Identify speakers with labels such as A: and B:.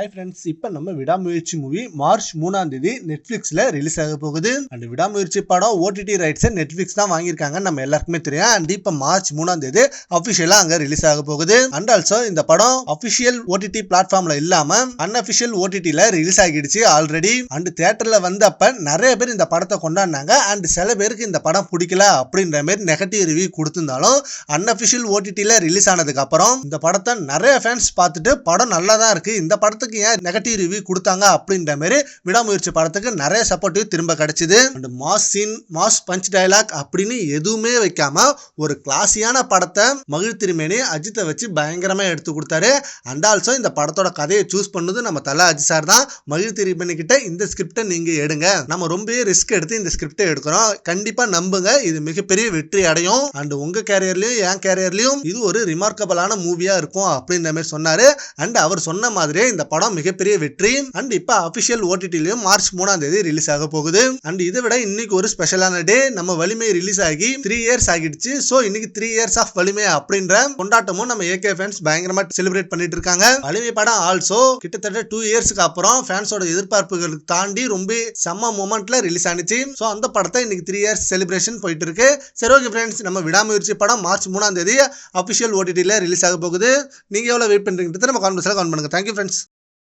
A: Hi friends இப்போ நம்ம விடாமுயற்சி மூவி மார்ச் மூணாம் தேதி நெட்ஃப்ளிக்ஸில் ரிலீஸ் ஆக போகுது. அண்ட் விடாமுயற்சி படம் ஓடிடி ரைட்ஸை நெட்ஃப்ளிக்ஸ் தான் வாங்கியிருக்காங்க நம்ம எல்லாருக்குமே தெரியும். அண்ட் இப்போ மார்ச் மூணாம் தேதி அஃபிஷியலாக அங்கே ரிலீஸ் ஆக போகுது. அண்ட் ஆல்சோ இந்த படம் அஃபிஷியல் ஓடிடி பிளாட்ஃபார்மில் இல்லாமல் அன்அஃபிஷியல் ஓடிடியில் ரிலீஸ் ஆகிடுச்சு ஆல்ரெடி அண்ட் தேட்டரில் வந்தப்ப நிறைய பேர் இந்த படத்தை கொண்டாடினாங்க. அண்ட் சில பேருக்கு இந்த படம் பிடிக்கல அப்படின்ற மாதிரி நெகட்டிவ் ரிவ்யூ கொடுத்துருந்தாலும் அன்அஃபிஷியல் ஓடிடியில் ரிலீஸ் ஆனதுக்கப்புறம் இந்த படத்தை நிறைய ஃபேன்ஸ் பார்த்துட்டு படம் நல்லா தான் இருக்குது இந்த படத்துக்கு ஏன் நெகட்டிவ் ரிவ்யூ கொடுத்தாங்க அப்படின்ற மாதிரி விடாமுயற்சி படத்துக்கு நிறைய சப்போர்ட்டிவ் திரும்ப கிடைச்சிது. And mass scene mass punch dialogue அப்படின்னு எதுவுமே வைக்காம ஒரு கிளாஸியான படத்தை மகிழ் திருமேனி அஜித்தை வச்சு பயங்கரமா எடுத்து கொடுத்தாரு. அண்ட் ஆல்சோ இந்த படத்தோட கதையை சூஸ் பண்ணது நம்ம தலா அஜித் சார் தான். மகிழ் திருமேனி கிட்ட இந்த ஸ்கிரிப்டை நீங்க எடுங்க. நம்ம ரொம்பவே ரிஸ்க் எடுத்து இந்த ஸ்கிரிப்டை எடுக்கிறோம். கண்டிப்பா நம்புங்க. இது மிகப்பெரிய வெற்றி அடையும். அண்ட் உங்க கேரியர்லயும் என் கேரியர்லயும் இது ஒரு ரிமார்க்கபிளான மூவியா இருக்கும் அப்படின்ற மாதிரி சொன்னாரு. அண்ட் அவர் சொன்ன மாதிரியே இந்த படம் மிகப்பெரிய வெற்றி. அண்ட் இப்ப அபிஷியல் ஓடிடிலையும் மார்ச் மூணாம் தேதி ரிலீஸ் ஆக போகுது. அண்ட் இதை விட இன்னைக்கு ஒரு ஸ்பெஷலான டே நம்ம வலிமை ரிலீஸ் ஆகி த்ரீ இயர்ஸ் ஆகிடுச்சு. ஸோ இன்னைக்கு த்ரீ இயர்ஸ் ஆஃப் வலிமை அப்படின்ற கொண்டாட்டமும் நம்ம ஏகே ஃபேன்ஸ் பயங்கரமா செலிப்ரேட் பண்ணிட்டு இருக்காங்க. வலிமை படம் ஆல்சோ கிட்டத்தட்ட டூ இயர்ஸ்க்கு அப்புறம் ஃபேன்ஸோட எதிர்பார்ப்புகளுக்கு தாண்டி ரொம்ப செம்ம மூமெண்ட்ல ரிலீஸ் ஆனிச்சு. ஸோ அந்த படத்தை இன்னைக்கு த்ரீ இயர்ஸ் செலிப்ரேஷன் போயிட்டு இருக்கு. சரி ஓகே ஃப்ரெண்ட்ஸ் நம்ம விடாமுயற்சி படம் மார்ச் மூணாம் தேதி அபிஷியல் ஓடிடியில் ரிலீஸ் ஆக போகுது. நீங்க எவ்வளவு வெயிட் பண்ணுறீங்க நம்ம கான்வர்ஸில் கவுண்ட் பண்ணுங்க. Thank you friends